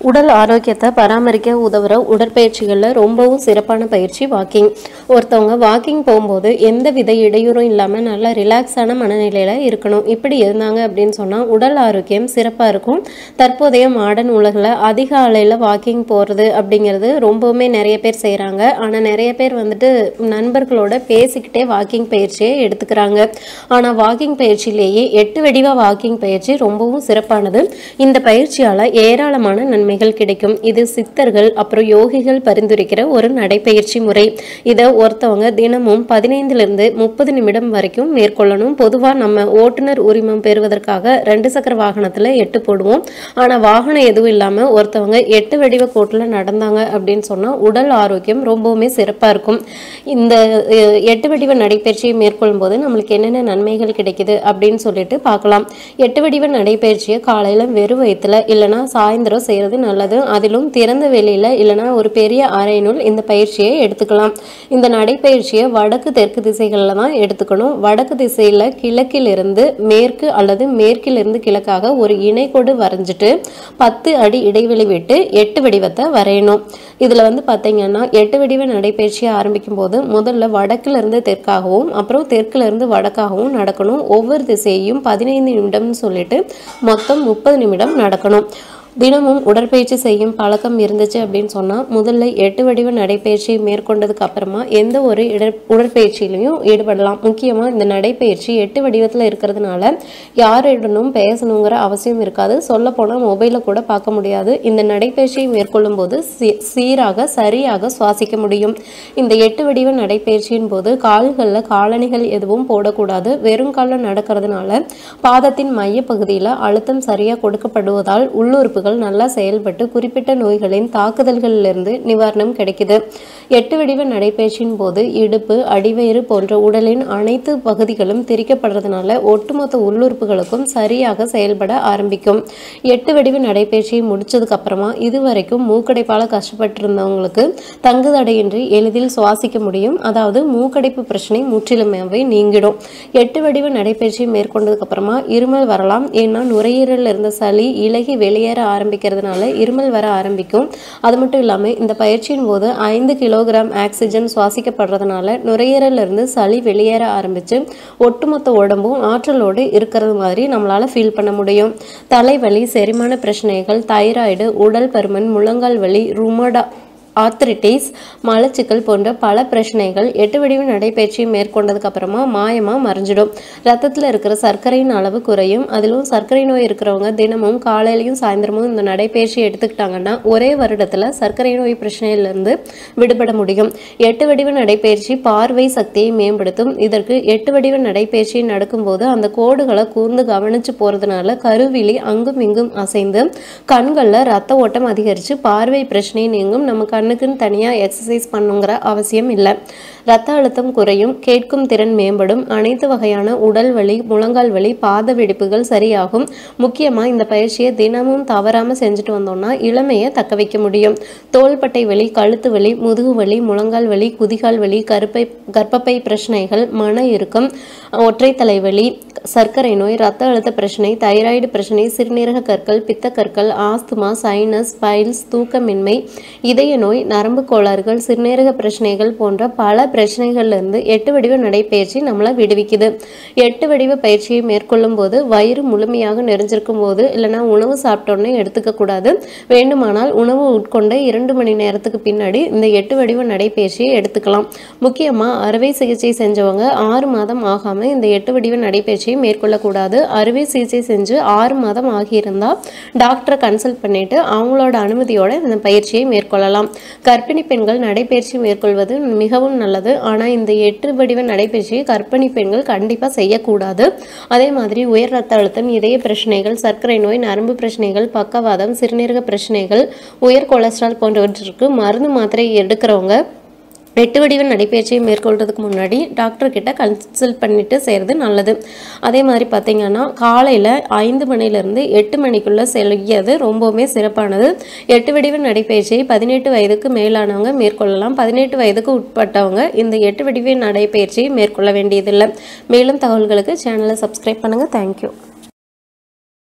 உடல் ஆரோக்கியத்தை பராமரிக்க உதவுற உடற்பயிற்சிகளில் ரொம்பவும் சிறப்பான பயிற்சி வாக்கிங் ஒருத்தவங்க வாக்கிங் போகும்போது எந்த வித இடையூறும் இல்லாமல் நல்லா ரிலாக்ஸான மனநிலையில் இருக்கணும். இப்படி இருந்தாங்க அப்படின்னு சொன்னால் உடல் ஆரோக்கியம் சிறப்பாக இருக்கும். தற்போதைய மாடர்ன் உலகில் அதிக ஆலையில் வாக்கிங் போகிறது அப்படிங்கிறது ரொம்பவுமே நிறைய பேர் செய்கிறாங்க ஆனால் நிறைய பேர் வந்துட்டு நண்பர்களோட பேசிக்கிட்டே வாக்கிங் பயிற்சியை எடுத்துக்கிறாங்க. ஆனால் வாக்கிங் பயிற்சியிலேயே எட்டு வடிவ வாக்கிங் பயிற்சி ரொம்பவும் சிறப்பானது. இந்த பயிற்சியால் ஏராளமான நன்மைகள் கிடைக்கும். இது சித்தர்கள் அப்புறம் யோகிகள் பரிந்துரைக்கிற ஒரு நடைப்பயிற்சி முறை. இதை ஒருத்தவங்க தினமும் பதினைந்துலேருந்து முப்பது நிமிடம் வரைக்கும் மேற்கொள்ளணும். பொதுவாக நம்ம ஓட்டுநர் உரிமம் பெறுவதற்காக ரெண்டு சக்கர வாகனத்தில் எட்டு போடுவோம். ஆனால் வாகனம் எதுவும் இல்லாமல் ஒருத்தவங்க எட்டு வடிவ கோட்டில் நடந்தாங்க அப்படின்னு சொன்னால் உடல் ஆரோக்கியம் ரொம்பவுமே சிறப்பாக இருக்கும். இந்த எட்டு வடிவ நடைப்பயிற்சியை மேற்கொள்ளும் போது நம்மளுக்கு என்னென்ன நன்மைகள் கிடைக்குது அப்படின்னு சொல்லிட்டு பார்க்கலாம். எட்டு வடிவ நடைப்பயிற்சியை காலையில் வெறும் வயிற்றுல இல்லைனா சாயந்தரம் செய்கிறது நல்லது. அதிலும் திறந்த வெளியில் இல்லைனா ஒரு பெரிய அறையினுள் இந்த பயிற்சியை எடுத்துக்கலாம். இந்த நடைப்பயிற்சியை வடக்கு தெற்கு திசைகளில் தான் எடுத்துக்கணும். வடக்கு திசையில் கிழக்கிலிருந்து மேற்கு அல்லது மேற்கிலிருந்து கிழக்காக ஒரு இணைக்கோடு வரைஞ்சிட்டு பத்து அடி இடைவெளி விட்டு எட்டு வடிவத்தை வரையணும். இதில் வந்து பார்த்தீங்கன்னா எட்டு வடிவ நடைப்பயிற்சியை ஆரம்பிக்கும் போது முதல்ல வடக்கிலிருந்து தெற்காகவும் அப்புறம் தெற்கிலிருந்து வடக்காகவும் நடக்கணும். ஒவ்வொரு திசையையும் பதினைந்து நிமிடம்னு சொல்லிட்டு மொத்தம் முப்பது நிமிடம் நடக்கணும். தினமும் உடற்பயிற்சி செய்யும் பழக்கம் இருந்துச்சு அப்படின்னு சொன்னால் முதல்ல எட்டு வடிவ நடைப்பயிற்சி மேற்கொண்டதுக்கு அப்புறமா எந்த ஒரு இட உடற்பயிற்சியிலையும் ஈடுபடலாம். முக்கியமாக இந்த நடைப்பயிற்சி எட்டு வடிவத்தில் இருக்கிறதுனால யாரிடனும் பேசணுங்கிற அவசியம் இருக்காது. சொல்லப்போனால் போனால் மொபைலில் கூட பார்க்க முடியாது. இந்த நடைப்பயிற்சியை மேற்கொள்ளும் போது சீ- சீராக சரியாக சுவாசிக்க முடியும். இந்த எட்டு வடிவ நடைப்பயிற்சியின் போது கால்களில் காலணிகள் எதுவும் போடக்கூடாது. வெறும் காலில் நடக்கிறதுனால பாதத்தின் மைய பகுதியில் அழுத்தம் சரியாக கொடுக்கப்படுவதால் உள்ளுறுப்பு உள்ளுறுப்புகள் நல்லா செயல்பட்டு குறிப்பிட்ட நோய்களின் தாக்குதல்களிலிருந்து நிவாரணம் கிடைக்குது. எட்டு வடிவ நடைபயிற்சியின் போது இடுப்பு அடிவயிறு போன்ற உடலின் அனைத்து பகுதிகளும் திரிக்கப்படுறதுனால ஒட்டுமொத்த உள்ளுறுப்புகளுக்கும் சரியாக செயல்பட ஆரம்பிக்கும். எட்டு வடிவ நடைபயிற்சியை முடிச்சதுக்கு அப்புறமா இதுவரைக்கும் மூக்கடைப்பால கஷ்டப்பட்டு இருந்தவங்களுக்கு தங்குதடையின்றி எளிதில் சுவாசிக்க முடியும். அதாவது மூக்கடைப்பு பிரச்சனை முற்றிலுமாவே நீங்கிடும். எட்டு வடிவ நடைபயிற்சியை மேற்கொண்டதுக்கு அப்புறமா இருமல் வரலாம். ஏன்னா நுரையீரலில் இருந்த சளி இலகி வெளியேற ஆரம்பிக்கிறதுனால இருமல் வர ஆரம்பிக்கும். அது மட்டும் இல்லாமல் இந்த பயிற்சியின் போது ஐந்து கிலோகிராம் ஆக்சிஜன் சுவாசிக்கப்படுறதுனால நுரையீரலிருந்து சளி வெளியேற ஆரம்பிச்சு ஒட்டுமொத்த உடம்பும் ஆற்றலோடு இருக்கிறது மாதிரி நம்மளால் ஃபீல் பண்ண முடியும். தலைவலி செரிமான பிரச்சனைகள் தைராய்டு உடல் பருமன் முழங்கால் வலி ருமடா ஆர்த்ரிட்டிஸ் மலச்சிக்கல் போன்ற பல பிரச்சனைகள் எட்டு வடிவ நடைபயிற்சி மேற்கொண்டதுக்கு அப்புறமா மாயமா மறைஞ்சிடும். ரத்தத்தில் இருக்கிற சர்க்கரையின் அளவு குறையும். அதிலும் சர்க்கரை நோய் இருக்கிறவங்க தினமும் காலையிலையும் சாயந்தரமும் இந்த நடைபயிற்சி எடுத்துக்கிட்டாங்கன்னா ஒரே வருடத்துல சர்க்கரை நோய் பிரச்சனையிலிருந்து விடுபட முடியும். எட்டு வடிவ நடைபயிற்சி பார்வை சக்தியை மேம்படுத்தும். இதற்கு எட்டு வடிவ நடைபயிற்சி நடக்கும்போது அந்த கோடுகளை கூர்ந்து கவனிச்சு போறதுனால கருவிழி அங்கும் இங்கும் அசைந்து கண்களில் ரத்த ஓட்டம் அதிகரித்து பார்வை பிரச்சனை நீங்கும் நமக்கு கண்ணுக்குன்னு தனியாக எக்ஸசைஸ் பண்ணுங்கிற அவசியம் இல்லை. ரத்த அழுத்தம் குறையும் கேட்கும் திறன் மேம்படும் அனைத்து வகையான உடல் வலி முழங்கால் வலி பாத வெடிப்புகள் சரியாகும். முக்கியமாக இந்த பயிற்சியை தினமும் தவறாமல் செஞ்சுட்டு வந்தோம்னா இளமையை தக்க வைக்க முடியும். தோள்பட்டை வலி கழுத்து வலி முதுகு வலி முழங்கால் வலி குதிகால் வலி கருப்பை கர்ப்பப்பை பிரச்சனைகள் மன இறுக்கம் ஒற்றை தலைவலி சர்க்கரை நோய் ரத்த அழுத்த பிரச்சனை தைராய்டு பிரச்சனை சிறுநீரக கற்கள் பித்தக்கற்கள் ஆஸ்துமா சைனஸ் பைல்ஸ் தூக்கமின்மை இதய நோய் நரம்பு கோளாறுகள் சிறுநீரக பிரச்சனைகள் போன்ற பல பிரச்சனைகள்லேருந்து எட்டு வடிவ நடைப்பயிற்சி நம்மளை விடுவிக்குது. எட்டு வடிவ பயிற்சியை மேற்கொள்ளும் போது வயிறு முழுமையாக நிறைஞ்சிருக்கும் போது இல்லைன்னா உணவு சாப்பிட்டோன்னே எடுத்துக்கக்கூடாது வேண்டுமானால் உணவு உட்கொண்ட இரண்டு மணி நேரத்துக்கு பின்னாடி இந்த எட்டு வடிவ நடைப்பயிற்சியை எடுத்துக்கலாம். முக்கியமாக அறுவை சிகிச்சை செஞ்சவங்க ஆறு மாதம் ஆகாமல் இந்த எட்டு வடிவ நடைப்பயிற்சியை மேற்கொள்ளக்கூடாது. அறுவை சிகிச்சை செஞ்சு ஆறு மாதம் ஆகியிருந்தால் டாக்டரை கன்சல்ட் பண்ணிட்டு அவங்களோட அனுமதியோட இந்த பயிற்சியை மேற்கொள்ளலாம். கர்ப்பிணி பெண்கள் நடைபயிற்சி மேற்கொள்வது மிகவும் நல்லது. ஆனால் இந்த எட்டு வடிவ நடைபயிற்சியை கர்ப்பிணி பெண்கள் கண்டிப்பாக செய்யக்கூடாது. அதே மாதிரி உயர் ரத்த அழுத்தம் இதய பிரச்சனைகள் சர்க்கரை நோய் நரம்பு பிரச்சனைகள் பக்கவாதம் சிறுநீரக பிரச்சனைகள் உயர் கொலஸ்ட்ரால் போன்றவற்றிற்கு மருந்து மாத்திரை எடுக்கிறவங்க எட்டு வடிவ நடைப்பயிற்சியை மேற்கொள்றதுக்கு முன்னாடி டாக்டர்கிட்ட கன்சல்ட் பண்ணிவிட்டு செய்கிறது நல்லது. அதே மாதிரி பார்த்திங்கன்னா காலையில் ஐந்து மணிலேருந்து எட்டு மணிக்குள்ளே செய்யறது ரொம்பவுமே சிறப்பானது. எட்டு வடிவ நடைப்பயிற்சியை பதினெட்டு வயதுக்கு மேலானவங்க மேற்கொள்ளலாம். பதினெட்டு வயதுக்கு உட்பட்டவங்க இந்த எட்டு வடிவ நடைப்பயிற்சியை மேற்கொள்ள வேண்டியதில்லை. மேலும் தகவல்களுக்கு சேனலை சப்ஸ்கிரைப் பண்ணுங்கள் தேங்க்யூ